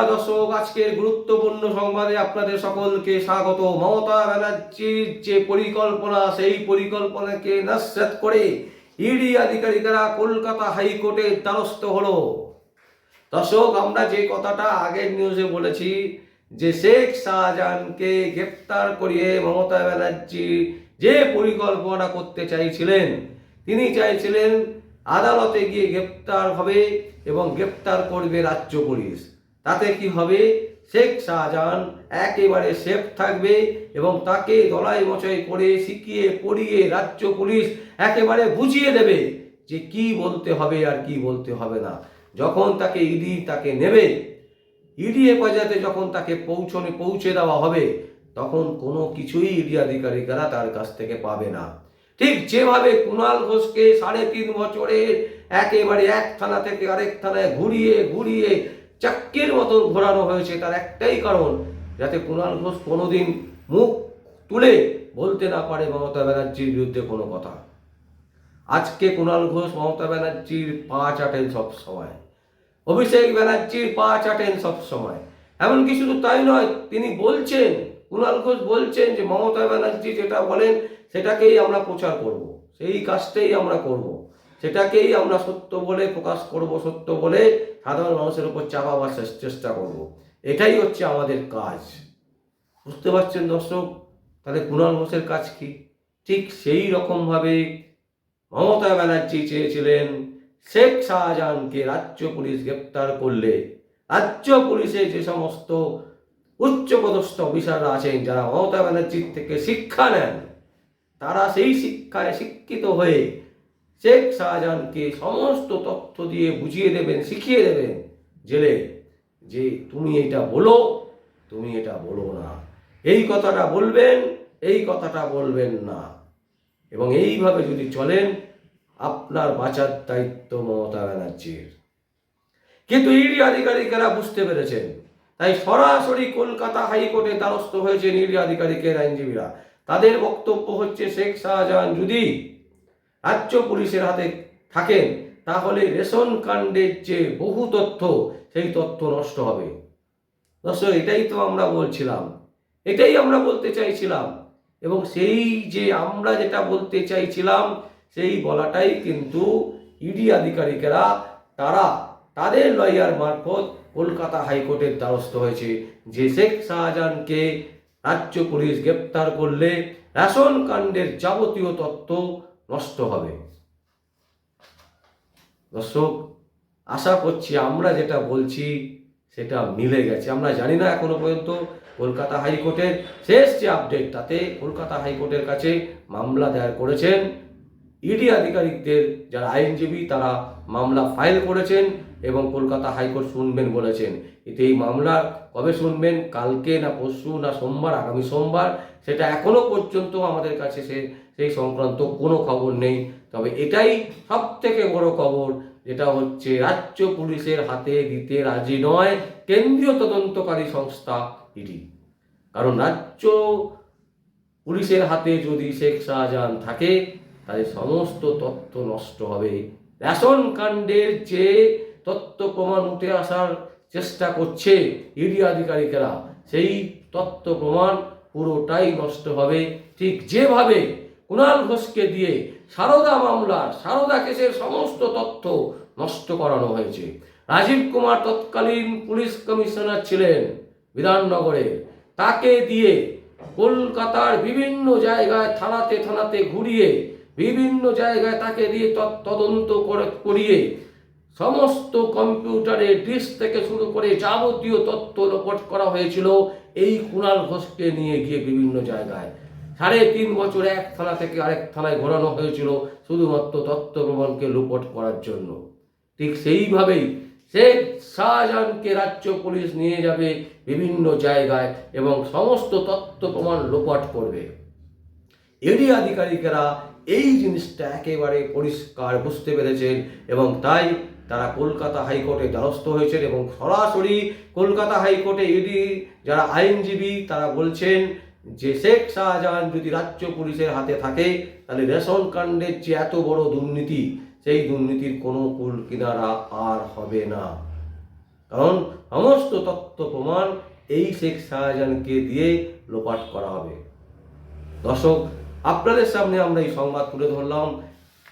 নমস্কার দর্শক আজকের গুরুত্বপূর্ণ সংবাদে আপনাদের সকলকে স্বাগত। মমতা ব্যানার্জির যে পরিকল্পনা, সেই পরিকল্পনাকে নস্যাৎ করে ইডি আধিকারিকেরা কলকাতা হাইকোর্টের দ্বারস্থ হলো। দর্শক, আমরা যে কথাটা আগের নিউজে বলেছি যে শেখ শাহজাহানকে গ্রেপ্তার করিয়ে মমতা ব্যানার্জি যে পরিকল্পনা করতে চাইছিলেন, তিনি চাইছিলেন আদালতে গিয়ে গ্রেপ্তার হবে এবং গ্রেপ্তার করবে রাজ্য পুলিশ। তাতে কি হবে? শেখ শাহজাহান একেবারে সেফ থাকবে এবং তাকে দলাই মচয় করে শিখিয়ে পড়িয়ে রাজ্য পুলিশ একেবারে বুঝিয়ে দেবে যে কি বলতে হবে আর কি বলতে হবে না। যখন তাকে ইডি তাকে নেবে, ইডি হেফাজতে যখন তাকে পৌঁছনে পৌঁছে দেওয়া হবে, তখন কোনো কিছুই ইডি আধিকারিকরা তার কাছ থেকে পাবে না। ঠিক যেভাবে কুণাল ঘোষকে সাড়ে তিন বছরে একেবারে এক থানা থেকে আরেক থানায় ঘুরিয়ে ঘুরিয়ে চাক্কির মতন ঘোরানো হয়েছে তার একটাই কারণ, যাতে কুণাল ঘোষ কোনোদিন মুখ তুলে বলতে না পারে মমতা ব্যানার্জির বিরুদ্ধে কোনো কথা। আজকে কুণাল ঘোষ, মমতা ব্যানার্জির পা চাটেন সব সময়। অভিষেক ব্যানার্জির পা চাটেন সব সময়। এমনকি শুধু তাই নয়, তিনি বলছেন, কুণাল ঘোষ বলছেন যে মমতা ব্যানার্জি যেটা বলেন, সেটাকেই আমরা প্রচার করব। সেই কাজটাই আমরা করব। সেটাকেই আমরা সত্য বলে প্রকাশ করব, সত্য বলে সাধারণ মানুষের উপর চাপাবার চেষ্টা করব। এটাই হচ্ছে আমাদের কাজ। বুঝতে পারছেন দর্শক? তাহলে কুণাল ঘোষের কাজ কি? ঠিক সেই রকমভাবে মমতা ব্যানার্জি চেয়েছিলেন, শেখ শাহজাহানকে রাজ্য পুলিশ গ্রেপ্তার করলে। রাজ্য পুলিশে যে সমস্ত উচ্চপদস্থ অফিসাররা আছেন, যারা মমতা ব্যানার্জির থেকে শিক্ষা নেন, তারা সেই শিক্ষায় শিক্ষিত হয়ে শেখ শাহজাহানকে সমস্ত তথ্য দিয়ে বুঝিয়ে দেবেন, শিখিয়ে দেবেন, জেলে যে তুমি এটা বলো, তুমি এটা বলো না। এই কথাটা বলবেন, এই কথাটা বলবেন না। এবং এইভাবে যদি চলেন, আপনার বাঁচার দায়িত্ব মমতা ব্যানার্জির। কিন্তু ইডি আধিকারিকেরা বুঝতে পেরেছেন, তাই সরাসরি কলকাতা হাইকোর্টে দ্বারস্থ হয়েছেন ইডি আধিকারিকের আইনজীবীরা। তাদের বক্তব্য হচ্ছে, শেখ শাহজাহান যদি রাজ্য পুলিশের হাতে থাকেন, তাহলে রেশন কাণ্ডের যে বহু তথ্য, সেই তথ্য নষ্ট হবে। দর্শক এটাই তো আমরা বলছিলাম, এটাই আমরা বলতে চাইছিলাম, এবং সেই যে আমরা যেটা বলতে চাইছিলাম, সেই বলাটাই কিন্তু ইডি আধিকারিকেরা, তারা তাদের লয়ার মারফত কলকাতা হাইকোর্টের দ্বারস্থ হয়েছে। যে শেখ শাহজাহানকে রাজ্য পুলিশ গ্রেপ্তার করলে রেশন কাণ্ডের যাবতীয় তথ্য নষ্ট হবে। দর্শক, আশা করছি আমরা যেটা বলছি সেটা মিলে গেছে। আমরা জানি না এখনও পর্যন্ত কলকাতা হাইকোর্টের শেষ যে আপডেট, তাতে কলকাতা হাইকোর্টের কাছে মামলা দায়ের করেছেন। ইডি আধিকারিকদের, যারা আইনজীবী, তারা মামলা ফাইল করেছেন। এবং কলকাতা হাইকোর্ট শুনবেন বলেছেন। এতে এই মামলা কবে শুনবেন? কালকে না পরশু না সোমবার? আগামী সোমবার? সেটা এখনও পর্যন্ত আমাদের কাছে সে সেই সংক্রান্ত কোনো খবর নেই। তবে এটাই সব থেকে বড় খবর, যেটা হচ্ছে রাজ্য পুলিশের হাতে দিতে রাজি নয় কেন্দ্রীয় তদন্তকারী সংস্থা ইডি। কারণ রাজ্য পুলিশের হাতে যদি শেখ শাহজাহান থাকে, তাহলে সমস্ত তথ্য নষ্ট হবে। রেশন কাণ্ডের যে তথ্য প্রমাণ উঠে আসার চেষ্টা করছে ইডি আধিকারিকেরা। সেই তত্ত্ব প্রমাণ পুরোটাই নষ্ট হবে। ঠিক যেভাবে কুণাল ঘোষকে দিয়ে সারদা মামলার, সারদা কেসের সমস্ত তথ্য নষ্ট করানো হয়েছে। রাজীব কুমার তৎকালীন পুলিশ কমিশনার ছিলেন বিধাননগরে। তাকে দিয়ে কলকাতার বিভিন্ন জায়গায় থানাতে থানাতে ঘুরিয়ে, বিভিন্ন জায়গায় তাকে দিয়ে তদন্ত করে, করিয়ে সমস্ত কম্পিউটারে ডিস্ক থেকে শুরু করে যাবতীয় তথ্য লোপট করা হয়েছিল এই কুণাল ঘোষকে নিয়ে গিয়ে বিভিন্ন জায়গায়। সাড়ে তিন বছর এক থানা থেকে আরেক থানায় ঘোরানো হয়েছিল শুধুমাত্র তথ্য প্রমাণকে লোপট করার জন্য। ঠিক সেইভাবেই শেখ শাহজাহানকে রাজ্য পুলিশ নিয়ে যাবে বিভিন্ন জায়গায় এবং সমস্ত তথ্য প্রমাণ লোপাট করবে। এডি আধিকারিকেরা এই জিনিসটা একেবারে পরিষ্কার বুঝতে পেরেছেন এবং তাই তারা কলকাতা হাইকোর্টে দ্বারস্থ হয়েছেন এবং সরাসরি কলকাতা হাইকোর্টে ইডি যারা আইনজীবী, তারা বলছেন যে শেখ শাহজাহান যদি রাজ্য পুলিশের হাতে থাকে, তাহলে রেশন কাণ্ডের যে এত বড় দুর্নীতি, সেই দুর্নীতির কোনো কুল কিনারা আর হবে না। কারণ সমস্ত তথ্য প্রমাণ এই শেখ শাহজাহানকে দিয়ে লোপাট করা হবে। দর্শক, আপনাদের সামনে আমরা এই সংবাদ তুলে ধরলাম।